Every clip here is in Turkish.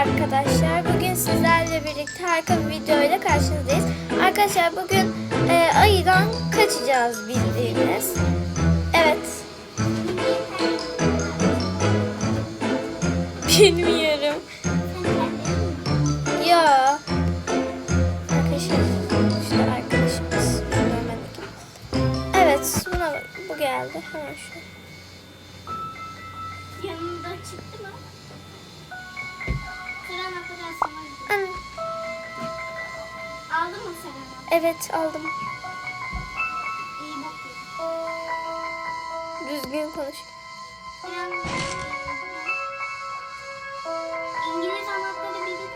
arkadaşlar. Bugün sizlerle birlikte harika bir video ile karşınızdayız. Arkadaşlar bugün e, ayıdan kaçacağız bildiğiniz. Evet. Bilmiyorum. Ya. Arkadaşlar işte arkadaşımız. Evet buna. Bu geldi. Hemen şu. Yanında çıktı mı? Sıra kadar sana gidiyor. Anne. Aldın mı sen onu? Evet aldım. İyi bakıyorum. Düzgün konuş. Biraz... İngiliz anahtarı değil mi?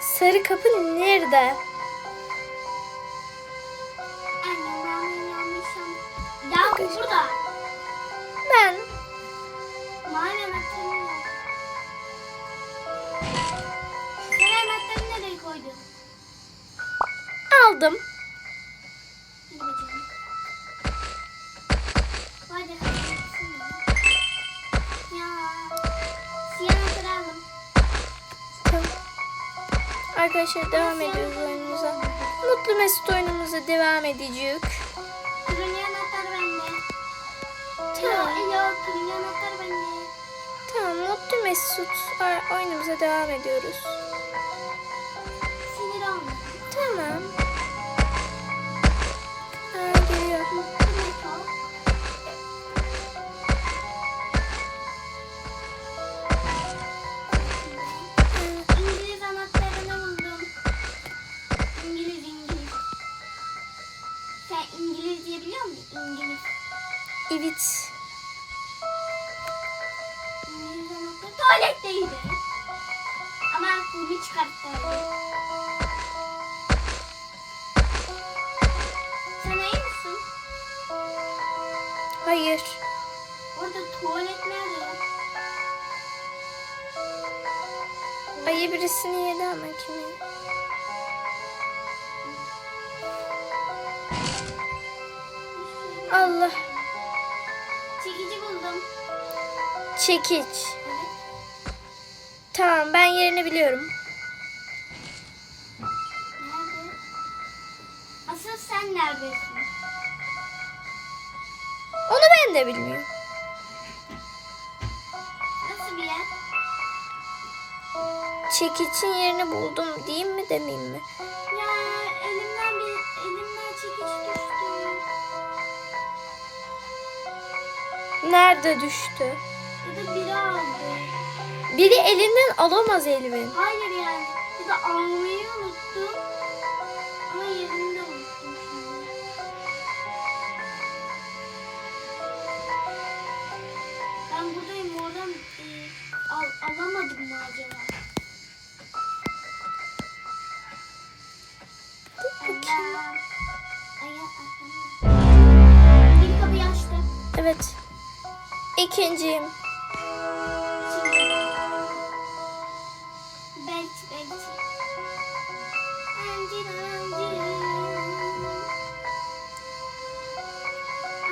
Sarı kapı nerede? Anne ben. Ya burada. Ben. Mavi Tamam. Arkadaşlar devam ediyoruz oyunumuza. Mutlu Mesut oyunumuza devam edeceğiz. Turuncu anahtar bende. Tamam. Alo, turuncu anahtar bende. Tamam Mutlu Mesut oyunumuza devam ediyoruz. Sinir olma. Tamam. Sen iyi misin? Hayır. Orada tuvalet nerede? Ayı birisini yedi ama kimi? Allah. Çekici buldum. Çekiç. Tamam ben yerini biliyorum. Sen neredesin? Onu ben de bilmiyorum. Nasıl bir yer? Çekiçin yerini buldum diyeyim mi demeyeyim mi? Ya elimden bir elimden çekiç düştü. Nerede düştü? Ya da biri aldı. Biri elinden alamaz Elvin. Hayır yani. Ya da almayı unuttum. Al, alamadım mı acaba? Allah. Bir kapıyı açtı. Evet. İkinciyim. Belki belki.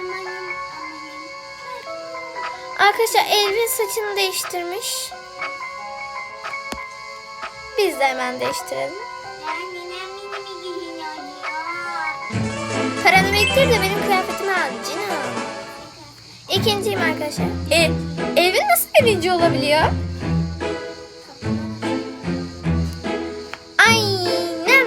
Amanın. Arkadaşlar Elvin saçını değiştirmiş. Biz de hemen değiştirelim. Paranı bektir de benim kıyafetimi al Cina. İkinciyim arkadaşlar. E, Elvin nasıl birinci olabiliyor? Aynen.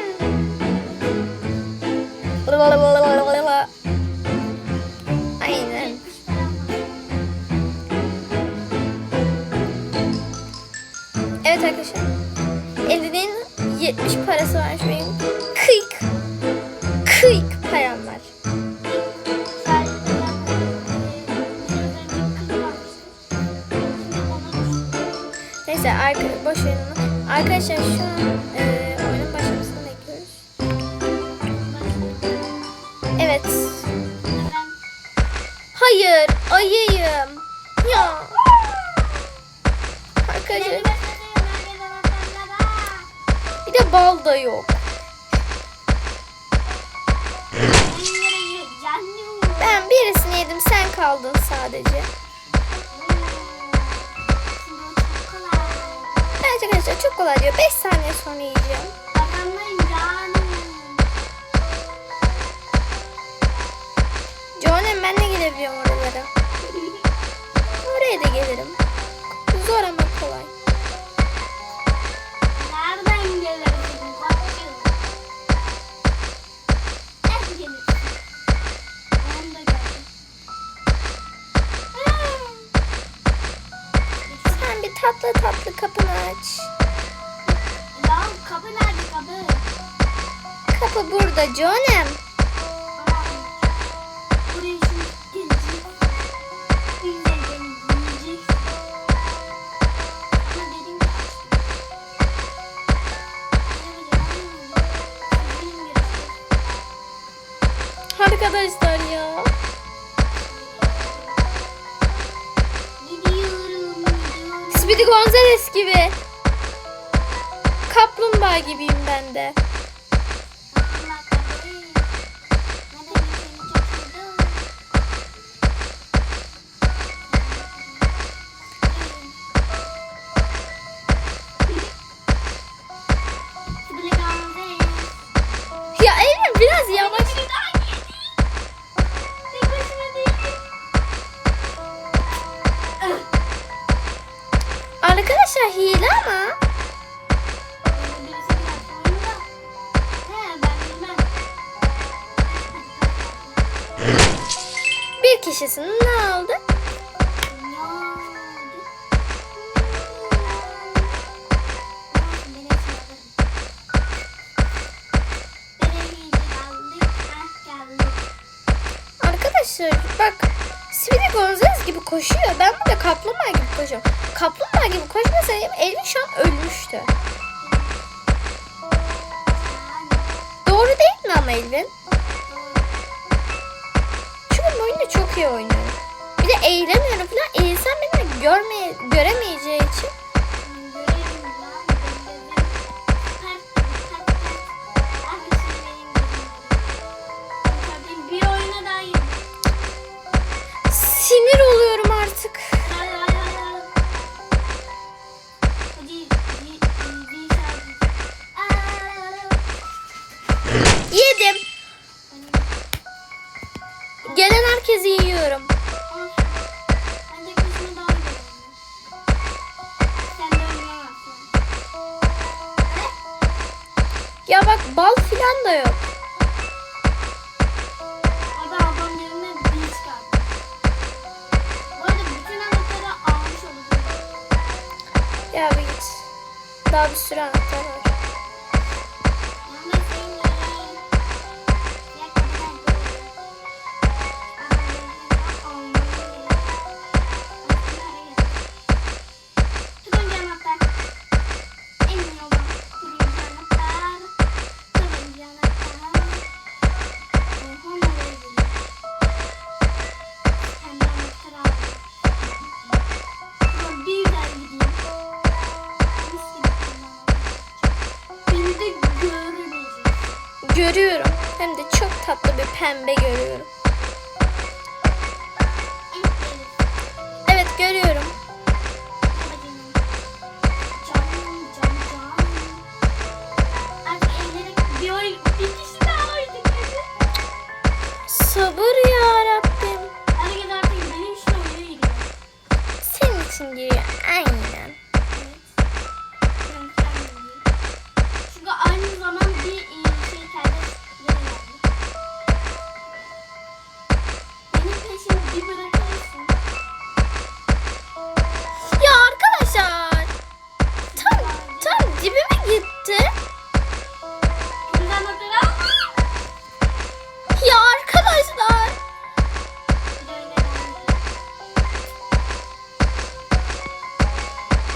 Arkadaşlar şu an e, oyunun başlamasını bekliyoruz. Evet. Hayır ayıyım. Ya. Arkadaşlar bir de bal da yok. Ben birisini yedim sen kaldın sadece. Arkadaşlar çok kolay diyor. 5 saniye sonra yiyeceğim. Canım. John'um ben de gelebiliyorum oralara. Oraya da gelirim. Zor ama kolay. Tatlı tatlı kapını aç. Lan kapı nerede kapı? Kapı burada John'um. Buraya şimdi gelecek. Ama dedim ki açtım. Arkadaşlar Gonzales gibi. Kaplumbağa gibiyim ben de. Bir kişisinin ne geldik. Arkadaşlar bak Speedy Gonzales gibi koşuyor. Ben burada kaplumbağa gibi koşuyorum. Kaplumbağa gibi koşmasaydım Elvin şu an ölmüştü. Doğru değil mi ama Elvin? Oyunu çok iyi oynuyorum. Bir de eğilemiyorum falan. Eğilsem beni görmeye, göremeyeceği için. Görelim lan. Bal filan da yok. Da adam yerine bir. Bu arada bütün anahtarı almış olacak. Ya bir git. Daha bir sürü anahtar var. Pembe görüyorum.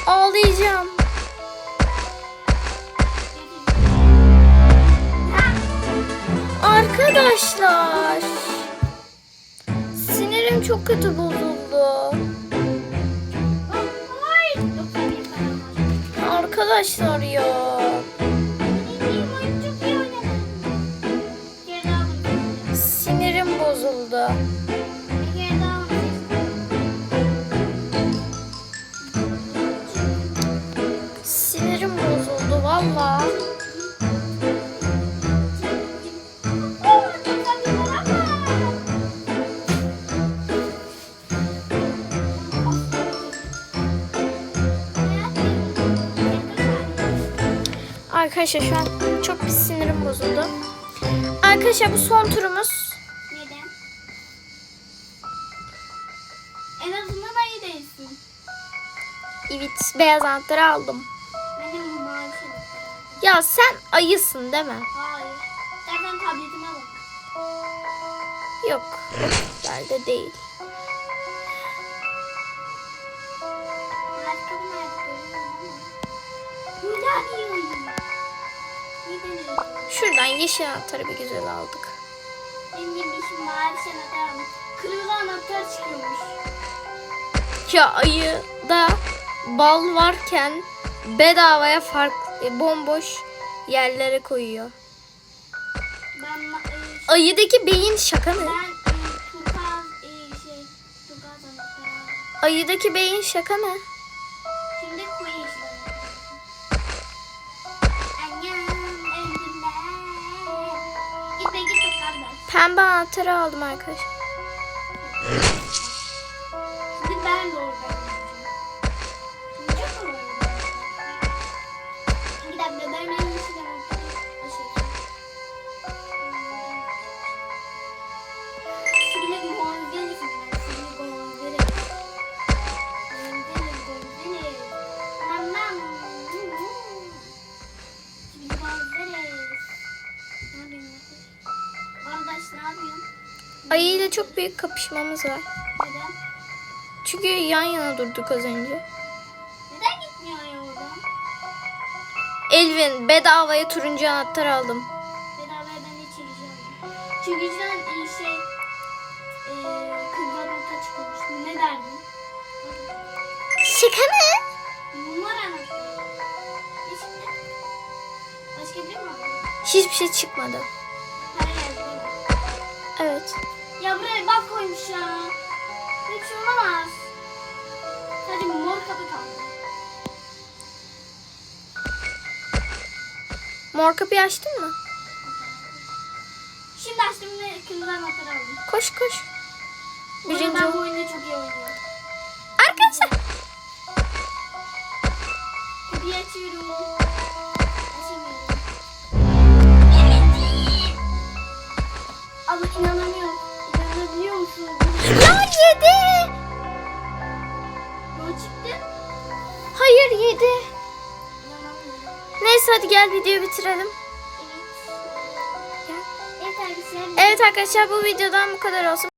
Ağlayacağım. Arkadaşlar. Sinirim çok kötü bozuldu. Arkadaşlar ya. Benim oyun Allah. Arkadaşlar şu an çok bir sinirim bozuldu. Arkadaşlar bu son turumuz. Neden? En azından ayı değilsin. Evet beyaz anahtarı aldım. Şey. Ya sen ayısın değil mi? Hayır. Zaten tabletime bak. Yok. Da değil. Şuradan yeşil anahtarı bir güzel aldık. Benim gibi işim mavi şey anahtar almış. Kırmızı anahtar çıkıyormuş. Ya ayıda bal varken bedavaya farklı bomboş yerlere koyuyor. Ben e, Ayıdaki beyin şaka mı? ben e, turkuaz e, şey aldım. Ayıdaki beyin şaka mı? Şimdi. Pembe anahtarı aldım arkadaşlar. Çok büyük kapışmamız var. Neden? Çünkü yan yana durduk az önce. Neden gitmiyor ya oradan? Elvin bedavaya turuncu anahtar aldım. Beraber ben de çekeceğim. Çünkü sen e, şey e, kızlar orta çıkmış. Ne derdin? Şaka mı? Çıktı? Başka bir mi? Hiçbir şey çıkmadı. Evet. Ya buraya bak koymuş ya. Hiç olamaz. Sadece mor kapı kaldı. Mor kapıyı açtın mı? Şimdi açtım ve kızlar anahtarı aldım. Koş koş. Bu arada Birinci ben bu oyunu çok iyi oynuyorum. Arkadaşlar. Kapıyı açıyorum. Hadi gel videoyu bitirelim. Evet. Evet arkadaşlar bu videodan bu kadar olsun.